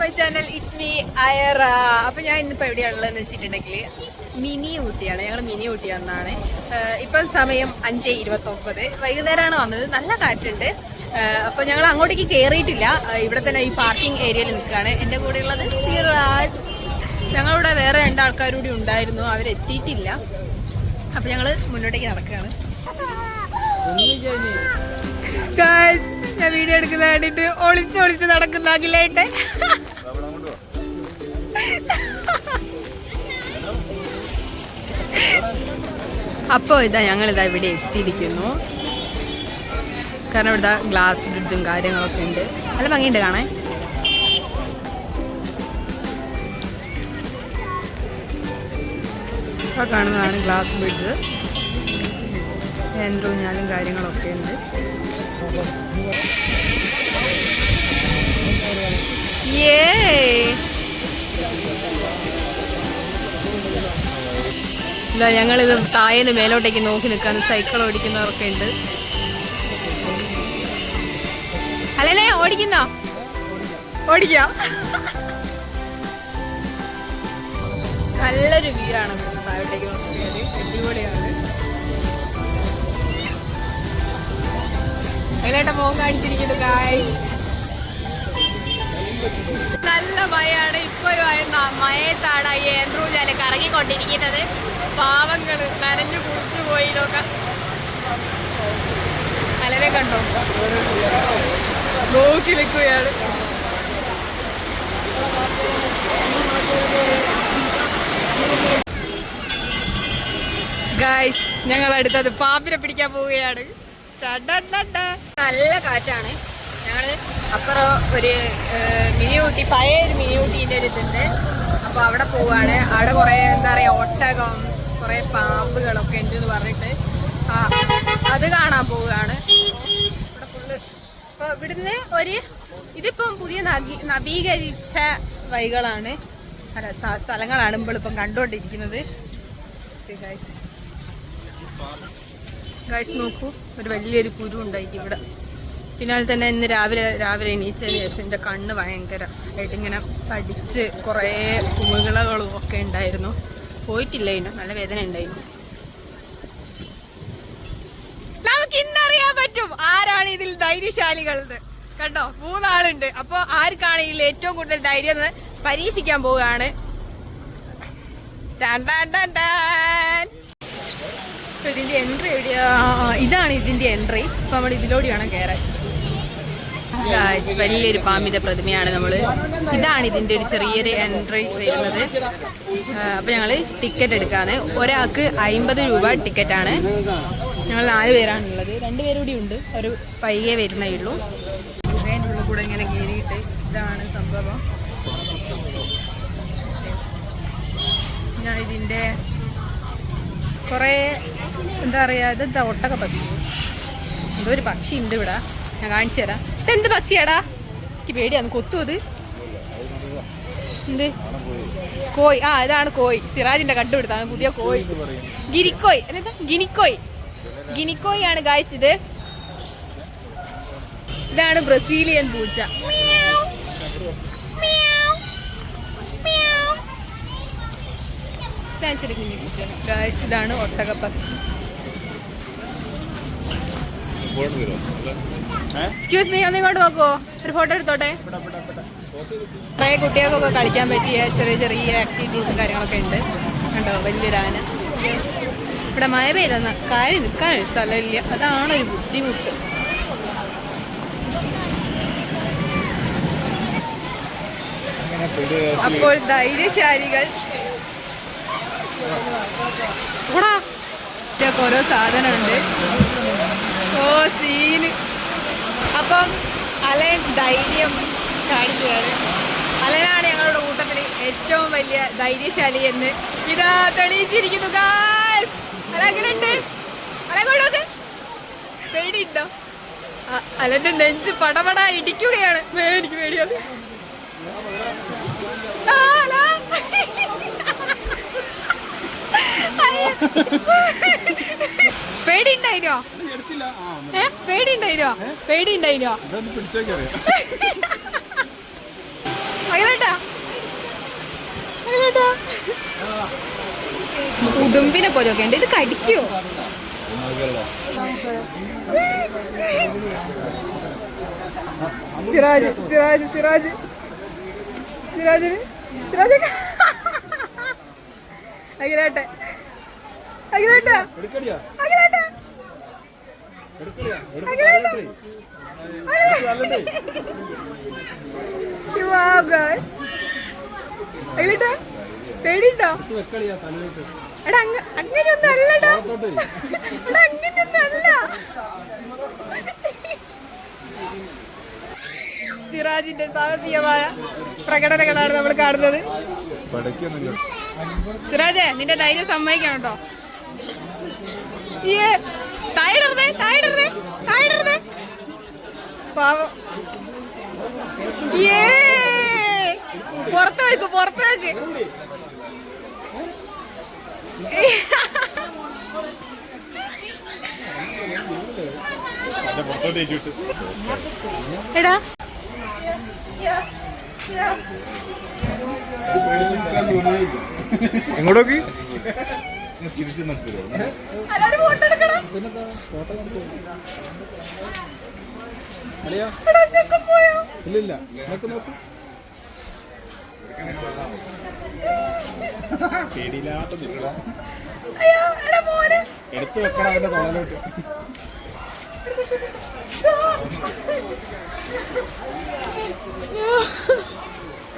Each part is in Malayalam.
My channel it's me Ayra അപ്പോൾ ഞാൻ ഇന്നിപ്പോൾ എവിടെയാണുള്ളതെന്ന് വെച്ചിട്ടുണ്ടെങ്കിൽ മിനി ഊട്ടിയാണ്. ഞങ്ങൾ മിനി ഊട്ടി വന്നാണ് ഇപ്പം സമയം അഞ്ച് ഇരുപത്തൊമ്പത്. വൈകുന്നേരമാണ് വന്നത്. നല്ല കാറ്റുണ്ട്. അപ്പോൾ ഞങ്ങൾ അങ്ങോട്ടേക്ക് കയറിയിട്ടില്ല ഇവിടെ തന്നെ ഈ പാർക്കിംഗ് ഏരിയയിൽ നിൽക്കുകയാണ്. എന്റെ കൂടെ ഉള്ളത് സിറാജ്. ഞങ്ങളിവിടെ വേറെ കൂടി ഉണ്ടായിരുന്നു. അവരെത്തിയിട്ടില്ല. അപ്പോൾ ഞങ്ങൾ മുന്നോട്ടേക്ക് നടക്കുകയാണ്. ഞാൻ വീഡിയോ എടുക്കുന്ന വേണ്ടിയിട്ട് ഒളിച്ച് ഒളിച്ച് നടക്കുന്ന അഖിലായിട്ട് അപ്പോൾ ഇതാ ഞങ്ങൾ ഇതാ ഇവിടെ എത്തിയിരിക്കുന്നു. കാരണം ഇവിടുത്തെ ഗ്ലാസ് ബ്രിഡ്ജും കാര്യങ്ങളൊക്കെ ഉണ്ട്. നല്ല ഭംഗിയുണ്ട് കാണാൻ. ആ കാണുന്നതാണ് ഗ്ലാസ് ബ്രിഡ്ജ് ഞാനും കാര്യങ്ങളൊക്കെ ഉണ്ട്. ഞങ്ങളിത് താഴേന്ന് മേലോട്ടേക്ക് നോക്കി നിൽക്കാൻ സൈക്കിൾ ഓടിക്കുന്നവരൊക്കെ ഉണ്ട്. അല്ലേ ഓടിക്കുന്നോ? ഓടിക്കോ. നല്ലൊരു നോക്കിയാൽ അടിപൊളിയാണ്. അതിലേട്ട മോൻ കാണിച്ചിരിക്കുന്നു കായ് നല്ല മഴയാണ്. ഇപ്പോഴും മഴയത്താണ് ഈ ഏന്ത്രൂജാൽ കറങ്ങിക്കൊണ്ടിരിക്കുന്നത്. പാവങ്ങൾ നനഞ്ഞു കുറിച്ചു പോയി നോക്കാം അലരെ കണ്ടോ? നോക്കി നിൽക്കുകയാണ്. ഗായ്സ് ഞങ്ങൾ അടുത്തത് പാമ്പിനെ പിടിക്കാൻ പോവുകയാണ്. നല്ല കാറ്റാണ്. ഞങ്ങൾ അപ്പുറം ഒരു മിനി ഊട്ടി പഴയ ഒരു മിനി ഊട്ടീന്റെ ഒരു ഇതുണ്ട്. അപ്പോൾ അവിടെ പോവാണ്. അവിടെ കുറേ എന്താ പറയുക ഒട്ടകം കുറേ പാമ്പുകളൊക്കെ ഉണ്ട് എന്ന് പറഞ്ഞിട്ട്. ആ അത് കാണാൻ പോവുകയാണ്. ഇവിടെ ഫുള്ള് അപ്പോൾ ഇവിടുന്ന് ഒരു ഇതിപ്പം പുതിയ നവീ- നവീകരിച്ച വഴികളാണ്. അല്ല സ്ഥ- സ്ഥലങ്ങളാണ് ഇപ്പം കണ്ടുകൊണ്ടിരിക്കുന്നത്. ഗൈസ് ഗൈസ് നോക്കൂ. ഒരു വലിയൊരു കുരു ഉണ്ടായിരിക്കും ഇവിടെ. പിന്നെ അതുപോലെ തന്നെ ഇന്ന് രാവിലെ രാവിലെ എണീച്ചതിന് ശേഷം എന്റെ കണ്ണ് ഭയങ്കര ആയിട്ട് ഇങ്ങനെ തടിച്ച് കുറേ കുമികളകളും ഒക്കെ ഉണ്ടായിരുന്നു. പോയിട്ടില്ല ഇതിന് നല്ല വേദന ഉണ്ടായിരുന്നു. നമുക്ക് ഇന്നറിയാൻ പറ്റും ആരാണ് ഇതിൽ ധൈര്യശാലികൾ എന്ന് കണ്ടോ? മൂന്നാളുണ്ട്. അപ്പൊ ആർക്കാണ് ഇതിൽ ഏറ്റവും കൂടുതൽ ധൈര്യം എന്ന് പരീക്ഷിക്കാൻ പോവുകയാണ്. ഇതിന്റെ എൻട്രി എവിടെയാ? ഇതാണ് ഇതിന്റെ എൻട്രി അപ്പൊ നമ്മൾ ഇതിലൂടെയാണ് കയറാൻ. വലിയൊരു പാമ്പിന്റെ പ്രതിമയാണ് നമ്മൾ ഇതാണ് ഇതിന്റെ ഒരു ചെറിയൊരു എൻട്രി വരുന്നത്. അപ്പൊ ഞങ്ങൾ ടിക്കറ്റ് എടുക്കാന്ന് ഒരാൾക്ക് അമ്പത് രൂപ ടിക്കറ്റാണ് ഞങ്ങൾ നാല് പേരാണുള്ളത് രണ്ട് പേരും കൂടി ഉണ്ട്. ഒരു പയ്യെ വരുന്നേ ഉള്ളൂ. അതിന്റെ കൂടെ ഇങ്ങനെ കീറിയിട്ട് ഇതാണ് സംഭവം. ഞാൻ ഇതിന്റെ കുറേ എന്താ പറയുക ഇത് ഒട്ടക പക്ഷി? എന്തോ ഒരു പക്ഷി ഉണ്ട് ഇവിടെ. ഞാൻ കാണിച്ചു തരാം. ഇതെന്ത് പക്ഷിയാടാ എനിക്ക് പേടിയാന്ന് കൊത്തു അത്. എന്ത്? കോയി ആ ഇതാണ് കോയി സിറാജിന്റെ കണ്ടുപിടുത്താണ് പുതിയ കോയി ഗിരിക്കോയ് എന്താ ഗിനിക്കോയ്. ഗിനിക്കോയ് ആണ് ഗായ്സ് ഇത്. ഇതാണ് ബ്രസീലിയൻ പൂച്ച. ഇതാണ് ഒട്ടക പക്ഷി. എക്സ്ക്യൂസ് മീ ഒന്ന് ഇങ്ങോട്ട് നോക്കുവോ ഒരു ഫോട്ടോ എടുത്തോട്ടെ? കുറേ കുട്ടികൾക്കൊക്കെ കളിക്കാൻ പറ്റിയ ചെറിയ ചെറിയ ആക്ടിവിറ്റീസും കാര്യങ്ങളൊക്കെ ഉണ്ട്. കണ്ടോ? വലിയൊരു ആന. ഇവിടെ മഴ പെയ്തെന്ന കാര്യം നിൽക്കാൻ സ്ഥലമില്ല. അതാണ് ഒരു ബുദ്ധിമുട്ട്. അപ്പോൾ ധൈര്യശാലികൾ. ഓരോ സാധനമുണ്ട്. ഓ സീന്. അപ്പം അലൻ ധൈര്യം കാണിക്കുകയാണ്. അലനാണ് ഞങ്ങളുടെ കൂട്ടത്തിൽ ഏറ്റവും വലിയ ധൈര്യശാലി എന്ന് ഇതാ തെളിയിച്ചിരിക്കുന്നു എങ്ങനെയുണ്ട്? അലങ്ങോട്ടൊക്കെ പേടിയുണ്ടോ? അലന്റെ നെഞ്ച് പടപട ഇടിക്കുകയാണ്. എനിക്ക് പേടിയാണ്. പേടിയുണ്ടായിരുന്നോ ഉടുമ്പിനെ പോലെ ഒക്കെ ഇത് കടിക്കോ സിറാജ് സിറാജ് സിറാജ്. സിറാജിന് സിറാജ്. അഖിലേട്ടെ അഖിലേട്ടാ അഖിലേട്ടാ എടാ അങ്ങ- അങ്ങനെയൊന്നും അല്ലടാ. എടാ അങ്ങനെയൊന്നും അല്ല. സിറാജിന്റെ സാഹസികമായ പ്രകടനങ്ങളാണ് നമ്മൾ കാണുന്നത്. സിറാജെ സിറാജേ നിന്റെ ധൈര്യം സമ്മതിക്കണം കേട്ടോ. തായിടരുതേ തായിടരുതേ തായിടരുതേ പാവം. ഏ പുറത്ത് വെക്ക് പുറത്ത് വെക്ക്. എടാ. എങ്ങോട്ടോക്കി? ചെക്കൻ പോയോ. ഇല്ലില്ല. നോക്ക് നോക്ക്. പേടിയില്ലാത്ത നിൽക്കട അയ്യോ എടാ മോനെ. എടുത്തു വെക്കണം അവന്റെ തോളലോട്ട്.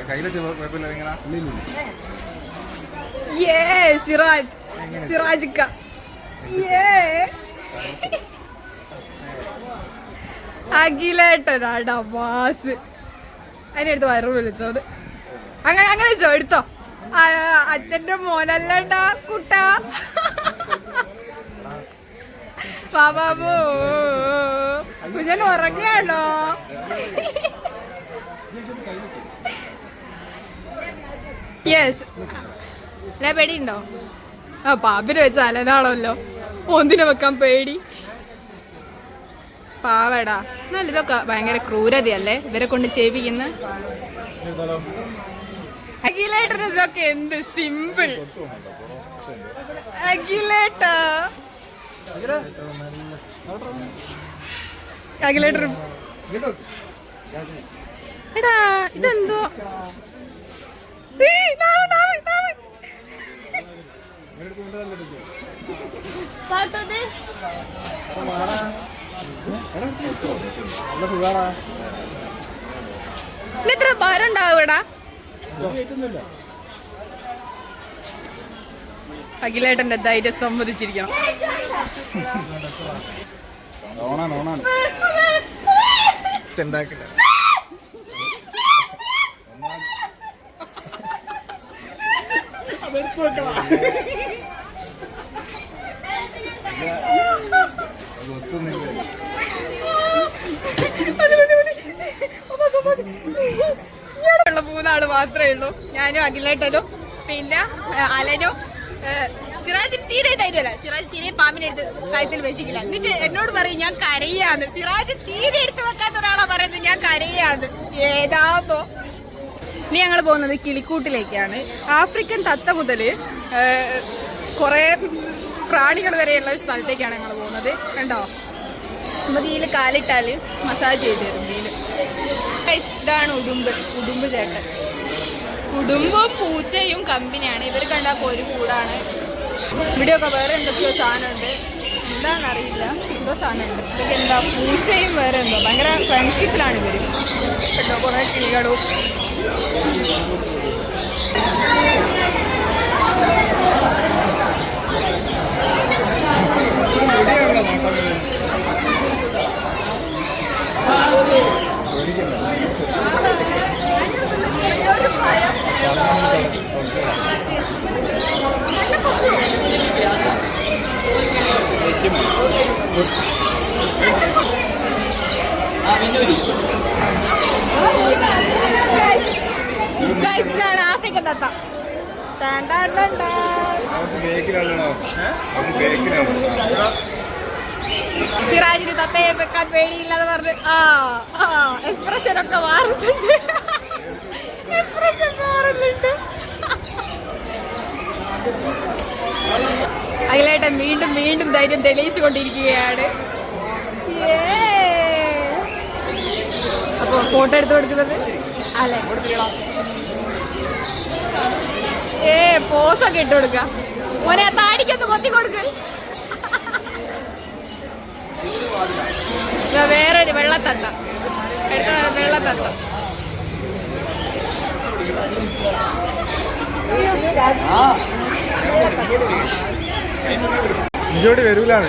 കയ്യിലെ കുഴപ്പമില്ല എങ്ങനെ ഏ സിറാജ് സിറാജിക്ക. അഖിലേട്ടനാടാ മാസ് അതിനടുത്ത് വയറു വിളിച്ചോത് അങ്ങനെ അങ്ങനെ വെച്ചോ എടുത്തോ. അച്ഛന്റെ മോനല്ലേട്ടാ കുട്ട. ബാബാബോ കുഞ്ഞൻ ഉറങ്ങാണോ യെസ് അല്ല പേടിയുണ്ടോ? ആ പാമ്പിനെ വെച്ച അലനാണല്ലോ. ഒന്നിനെ വെക്കാൻ പേടി. പാവടാ. എന്നാൽ ഇതൊക്കെ ഭയങ്കര ക്രൂരതയല്ലേ? ഇവരെ കൊണ്ട് ചെയ്യിപ്പിക്കുന്ന? അഖിലേട്ടന് എന്ത് സിമ്പിൾ. അഖിലേട്ട. അഖിലേട്ടർ എടാ ഇതെന്തോ? നാവ്, നാവ്, നാവ്. എത്ര ഭാരം അഖിലേട്ടന്റെ ധൈര്യം സമ്മതിച്ചിരിക്കണം. ഓണാണ് ഓണാണ് ചെണ്ടാക്കില്ല അതെടുത്തു വെക്കണം. ഉള്ള മൂന്നാൾ മാത്രമേ ഉള്ളൂ. ഞാനും അഖിലേട്ടനും പിന്നെ അലനും സിറാജിന് തീരെ തരുമല്ല സിറാജ് തീരെ പാമ്പിനെടുത്ത് കഴുത്തിൽ വെച്ചിട്ടില്ല എന്നിട്ട് എന്നോട് പറയും ഞാൻ കരയാന്ന്. സിറാജ് തീരെ എടുത്ത് വെക്കാത്ത ഒരാളാ പറയുന്നത് ഞാൻ കരയാന്ന്. ഏതാന്നോ. ഇനി ഞങ്ങൾ പോകുന്നത് കിളിക്കൂട്ടിലേക്കാണ്. ആഫ്രിക്കൻ തത്ത മുതൽ കുറേ പ്രാണികൾ വരെയുള്ള ഒരു സ്ഥലത്തേക്കാണ് ഞങ്ങൾ പോകുന്നത്. കണ്ടോ? നമുക്ക് ഇതിൽ കാലിട്ടാൽ മസാജ് ചെയ്ത് തരും ഇതിൽ ഇതാണ് ഉടുമ്പ്. ഉടുമ്പ് ചേട്ടൻ. ഉടുമ്പും പൂച്ചയും കമ്പനിയാണ്. ഇവർ കണ്ടാൽ ഒരു കൂടാണ്. ഇവിടെയൊക്കെ വേറെ എന്തൊക്കെയോ സാധനമുണ്ട്. എന്താണെന്നറിയില്ല. എന്തോ സാധനമുണ്ട്. ഇതൊക്കെ എന്താ? പൂച്ചയും വേറെ എന്തോ? ഭയങ്കര ഫ്രണ്ട്ഷിപ്പിലാണ് ഇവർ കേട്ടോ കുറേ കിളികളും Guys, ഇതാണ് ആഫ്രിക്കൻ തത്ത ടാൻ ടാൻ ടാൻ ടാൻ. ബേക്കിലാണോ ബേക്കിലാണ് സിറാജിന് തത്തയെ വെക്കാൻ പേടിയില്ലാതെ പറഞ്ഞ് ആ എക്സ്പ്രഷൻ ഒക്കെ മാറുന്നുണ്ട്. എക്സ്പ്രഷൻ മാറുന്നുണ്ട്. ധൈര്യം തെളിയിച്ചു കൊണ്ടിരിക്കുകയാണ് അപ്പൊ ഫോട്ടോ എടുത്തു കൊടുക്കുന്നത്? അല്ലെ? ഏ പോസൊക്കെ ഇട്ട് ഒരേ താടിക്കൊന്ന് കൊത്തി കൊടുക്ക്. വേറൊരു വെള്ളത്തത്ത. എടുത്ത വെള്ളത്തത്ത. ഇജോടി വരൂലാണ്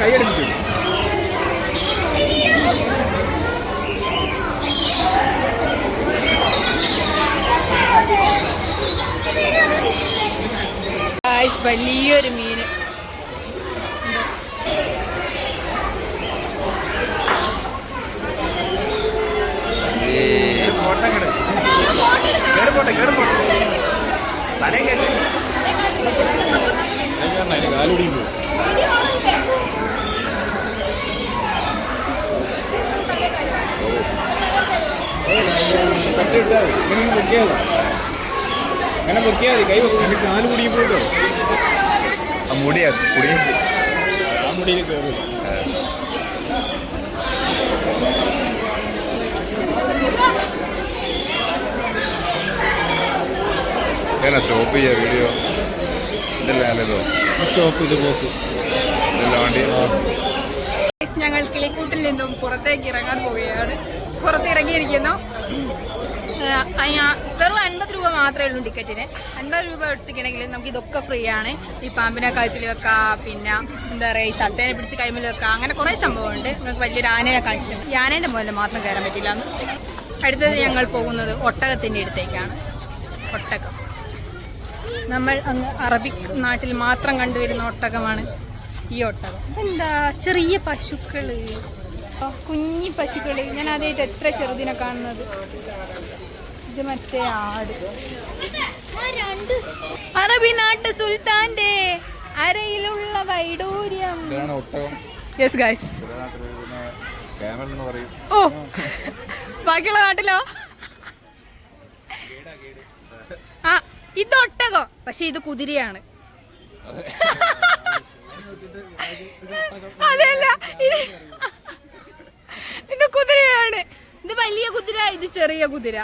കൈയടിപ്പിക്കും ഗായ്സ് വലിയൊരു മീന് ഫോട്ടോ കേട് കേറി പോട്ടെ കേറി പോട്ടെ തലേ കേട്ടി കാലുടി പോകും തട്ടിട്ടാ ഇങ്ങനെ പൊക്കിയാൽ അങ്ങനെ പൊക്കിയാൽ കൈ വെക്കും കാൽ കുടുങ്ങി പോയിട്ടോ മുടിയാ കുടുങ്ങി ആ മുടിയിൽ കയറും. ഏനാ സ്റ്റോപ്പ് ചെയ്യാ വീഡിയോ ഇതല്ലോ സ്റ്റോപ്പ് ഇത് പോസ് ഇതെല്ലാം വണ്ടി? ഞങ്ങൾ കിളിക്കൂട്ടിൽ നിന്നും പുറത്തേക്ക് ഇറങ്ങാൻ പോവുകയാണ്. പുറത്തിറങ്ങിയിരിക്കുന്നു വെറും അൻപത് രൂപ മാത്രമേ ഉള്ളൂ ടിക്കറ്റിന്. അൻപത് രൂപ എടുത്തിട്ടുണ്ടെങ്കിൽ നമുക്ക് ഇതൊക്കെ ഫ്രീ ആണ്. ഈ പാമ്പിനെ കഴുത്തിൽ വെക്കാം പിന്നെ എന്താ പറയുക ഈ തത്തേനെ പിടിച്ച് കൈമിൽ വെക്കാം. അങ്ങനെ കുറേ സംഭവമുണ്ട്. നമുക്ക് വലിയൊരു ആനയെ കാണിച്ചു ഈ ആനേന്റെ മുകളിൽ മാത്രം കയറാൻ പറ്റില്ല എന്ന്. അടുത്തത് ഞങ്ങൾ പോകുന്നത് ഒട്ടകത്തിന്റെ അടുത്തേക്കാണ്. ഒട്ടകം. നമ്മൾ അങ്ങ് അറബിക് നാട്ടിൽ മാത്രം കണ്ടുവരുന്ന ഒട്ടകമാണ് ഈ ഒട്ടകം. എന്താ ചെറിയ പശുക്കൾ. കുഞ്ഞി പശുക്കൾ. ഞാൻ ആദ്യമായിട്ട് എത്ര ചെറുതിനെ കാണുന്നത്? ഇത് മറ്റേ ആട്. അറബി നാട്ട് സുൽത്താന്റെ അരയിലുള്ള വൈഡൂര്യം. യെസ് പറയും. ഓ ബാക്കിയുള്ള നാട്ടിലോ? ഇത് ഒട്ടകം. പക്ഷെ ഇത് കുതിരയാണ്. അതല്ല ഇത് ഇത് കുതിരയാണ്. ഇത് വലിയ കുതിര ഇത് ചെറിയ കുതിര.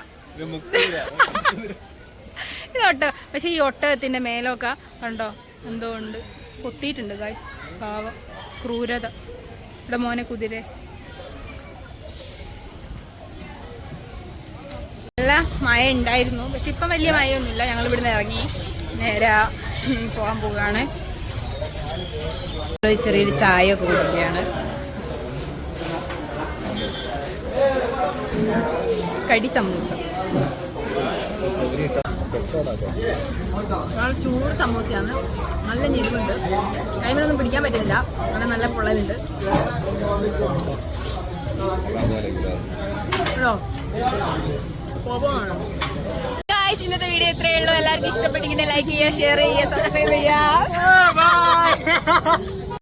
ഇത് ഒട്ടകം പക്ഷെ ഈ ഒട്ടകത്തിന്റെ മേലൊക്കെ കണ്ടോ? എന്തോ ഉണ്ട്. പൊട്ടിയിട്ടുണ്ട് ഗൈസ് പാവം. ക്രൂരത. ഇവിടെ മോനെ കുതിര. നല്ല മഴ ഉണ്ടായിരുന്നു പക്ഷെ ഇപ്പം വലിയ മഴയൊന്നുമില്ല. ഞങ്ങൾ ഇവിടുന്ന് ഇറങ്ങി നേരെ പോകാൻ പോവുകയാണ്. ചെറിയൊരു ചായ ഒക്കെ കുടിക്കുകയാണ്. കടി സമൂസ. ചൂട് സമൂസയാണ്. നല്ല ഞെരുവുണ്ട് കൈമിലൊന്നും പിടിക്കാൻ പറ്റുന്നില്ല. അങ്ങനെ നല്ല പൊള്ളലുണ്ട്. കേട്ടോ ഇന്നത്തെ വീഡിയോ ഇത്രയേ ഉള്ളൂ. എല്ലാവർക്കും ഇഷ്ടപ്പെട്ടെങ്കിൽ ലൈക്ക് ചെയ്യുക ഷെയർ ചെയ്യുക സബ്സ്ക്രൈബ് ചെയ്യുക.